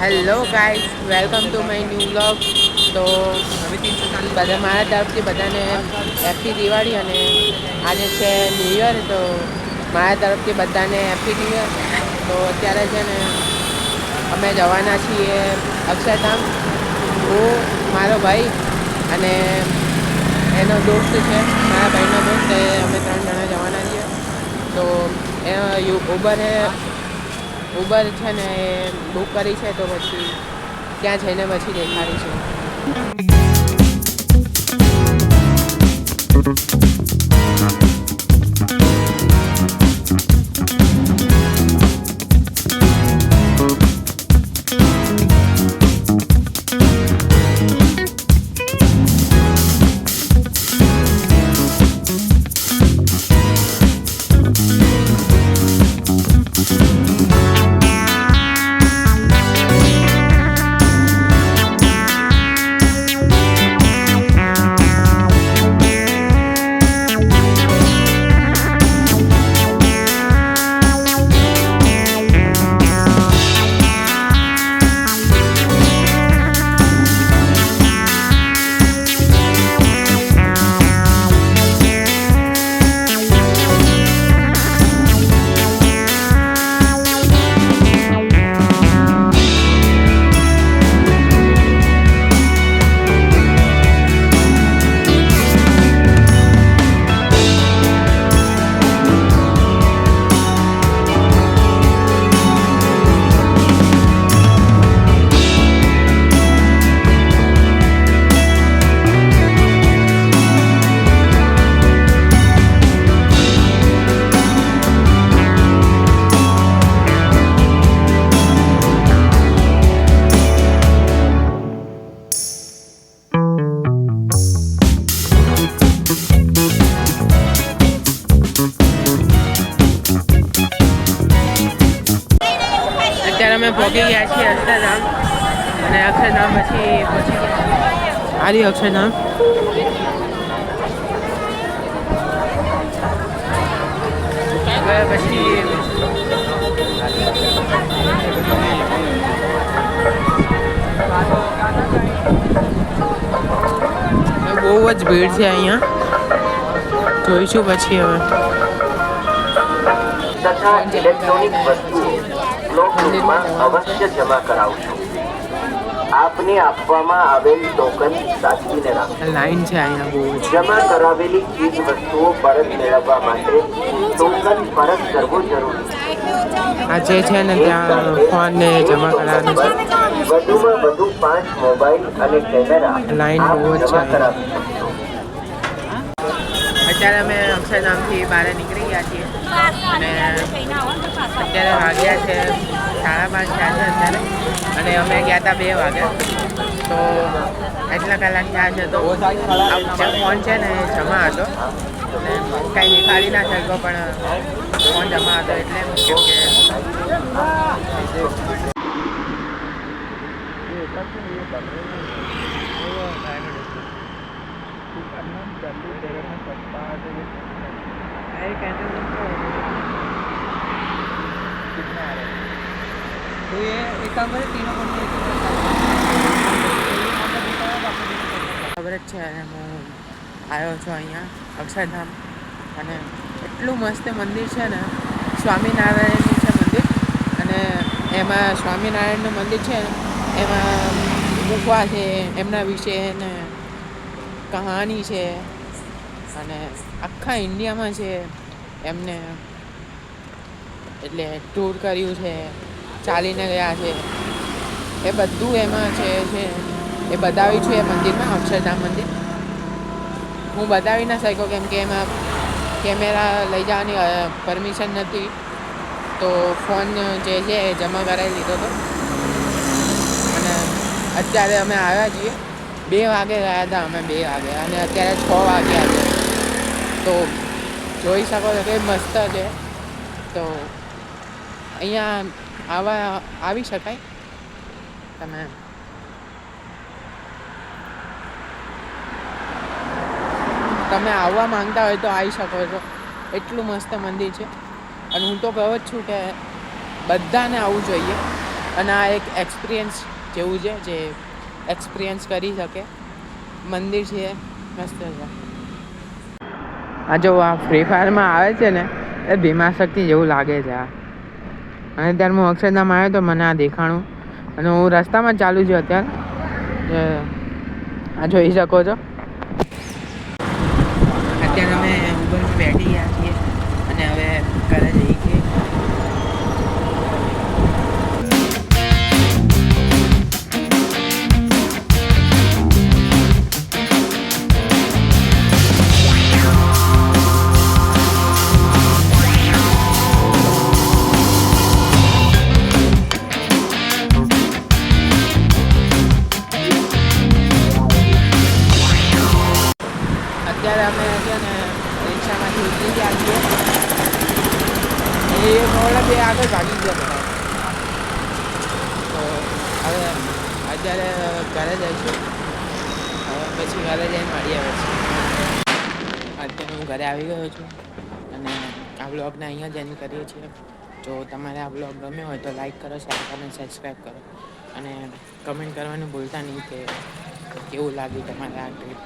Hello guys welcome to my new blog તો બધા મારા તરફથી બધાને હેપી દિવાળી અને આજે છે ન્યૂ યર તો મારા તરફથી બધાને હેપી ન્યૂ યર તો અત્યારે છે ને અમે જવાના છીએ અક્ષરધામ. હું મારો ભાઈ અને એનો દોસ્ત છે, મારા ભાઈનો દોસ્ત, એ અમે ત્રણ જણા જવાના છીએ. તો એ ઉબર ઉબર છે ને બુક કરી છે તો પછી ત્યાં જઈને પછી દેખાડીશું અત્યારે અમે પહોંચી ગયા છીએ અક્ષરધામ અને અક્ષરધામ પછી પહોંચી ગયા આર્ય અક્ષરધામ હવે પછી બહુ જ ભીડ છે અહીંયા જોઈશું પછી હવે તથા ઇલેક્ટ્રોનિક વસ્તુઓ બ્લોક રૂમમાં અવશ્ય જમા કરાવશો આપને આપવામાં આવેલ ટોકન સાચવીને રાખો લાઈન છે અહીંયા બહુ જમા કરાવેલી ચીજ વસ્તુઓ પરત મેળવવા માટે ટોકન પરત કરવો જરૂરી આ જે છે ને ત્યાં ફોન ને જમા કરાવવાનું છે. વધુમાં વધુ પાંચ મોબાઈલ અને કેમેરા લાઈન બહુ જ છે. અત્યારે અમે અક્ષરધામથી બહાર નીકળી ગયા છીએ. અને અત્યારે વાગ્યા છે સાડા પાંચ થયા છે અત્યારે. અને અમે ગયા હતા બે વાગે. તો એટલા કલાક થયા છે તો જે ફોન છે ને એ જમા હતો. અને કાંઈ નીકાળી ના શક્યો, પણ ફોન જમા હતો એટલે કેમ કે ખબર જ છે અને હું આવ્યો છું અહીંયા અક્ષરધામ. અને એટલું મસ્ત મંદિર છે ને સ્વામિનારાયણનું છે મંદિર. અને એમાં સ્વામિનારાયણનું મંદિર છે ને એમાં ગુફા છે એમના વિશે ને કહાની છે. અને આખા ઇન્ડિયામાં છે એમને એટલે ટૂર કર્યું છે, ચાલીને ગયા છે. એ બધું એમાં છે છે. એ બતાવ્યું છું એ મંદિરમાં, અક્ષરધામ મંદિર. હું બતાવી ના શક્યો કેમ કે એમાં કેમેરા લઈ જવાની પરમિશન નથી. તો ફોન જે છે એ જમા કરાવી લીધો હતો. અને અત્યારે અમે આવ્યા છીએ. બે વાગે ગયા હતા અમે, બે વાગે. અને અત્યારે છ વાગ્યા છે તો જોઈ શકો છો કે મસ્ત છે. તો અહીંયા આવા, આવી શકાય? તમે તમે આવવા માંગતા હોય તો આવી શકો છો. એટલું મસ્ત મંદિર છે. અને હું તો કહું જ છું કે બધાને આવવું જોઈએ. અને આ એક એક્સપિરિયન્સ જેવું છે જે એક્સપિરિયન્સ કરી શકે. મંદિર છે મસ્ત છે. આ જો આ ફ્રી ફાયરમાં આવે છે ને, એ ભીમાશક્તિ જેવું લાગે છે આ. અને ત્યારે હું અક્ષરધામ આવ્યો તો મને આ દેખાણું. અને હું રસ્તામાં ચાલુ છું અત્યારે. આ જોઈ શકો છો. અત્યારે અમે ઉબરમાં બેઠી ગયા છીએ. અને હવે ઘરે જઈ મોડા બે આગળ ભાગી ગયા બધા. તો હવે અત્યારે ઘરે જઈશું. હવે પછી ઘરે જઈને મળી આવે છે અત્યારે હું ઘરે આવી ગયો છું અને આ બ્લોગને અહીંયા જ એન્ડ કરીએ છીએ. જો તમારે આ બ્લોગ ગમ્યો હોય તો લાઈક કરો, શેર કરો અને સબસ્ક્રાઈબ કરો. અને કમેન્ટ કરવાનું ભૂલતા નહીં કે કેવું લાગ્યું તમારે આ ટ્રીપ